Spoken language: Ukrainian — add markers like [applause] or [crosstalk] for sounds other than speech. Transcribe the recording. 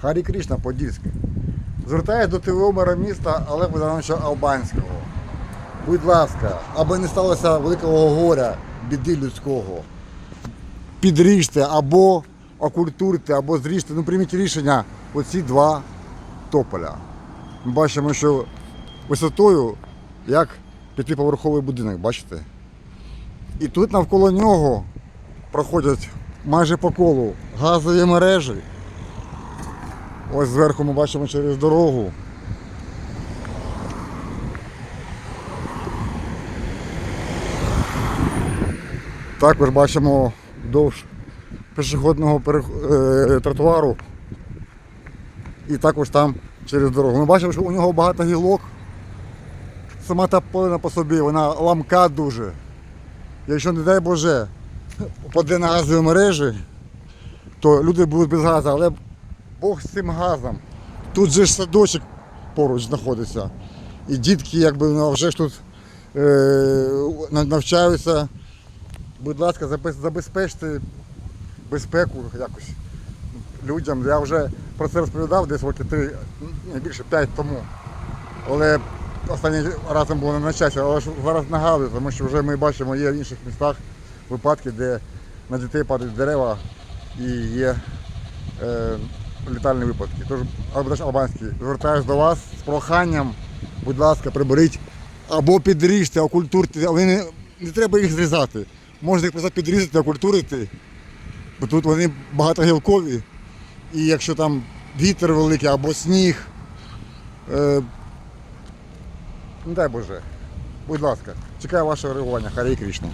Харі Крішна, Подільський. Звертаюсь до ТВО мера міста Олега Богдановича Албанського. Будь ласка, аби не сталося великого горя, біди людського. Підріжте або окультурте, або зріжте, ну прийміть рішення оці два тополя. Ми бачимо, що висотою як п'ятиповерховий будинок, бачите? І тут навколо нього проходять майже по колу газові мережі. Ось зверху ми бачимо через дорогу. Також бачимо вдовж пішохідного е, тротуару. І також там через дорогу. Ми бачимо, що у нього багато гілок. Сама та полина по собі, вона ламка дуже. Якщо, не дай Боже, [laughs] попаде на газові мережі, то люди будуть без газу, але Бог з цим газом. Тут же ж садочок поруч знаходиться. І дітки якби ну, вже ж тут е, навчаються. Будь ласка, забез- забезпечте безпеку якось людям. Я вже про це розповідав десь роки три, не більше п'ять тому. Але останнім разом було не на часі, але зараз нагадую, тому що вже ми бачимо, є в інших містах випадки, де на дітей падають дерева і є е, літальні випадки. Тож, Албадаш Албанський, звертаюся до вас з проханням, будь ласка, приберіть або підріжте, окультурте, але не, не треба їх зрізати. Можна їх просто підрізати, окультурити, бо тут вони багатогілкові. І якщо там вітер великий або сніг, е, не дай Боже, будь ласка, чекаю вашого реагування, Харі Крішна.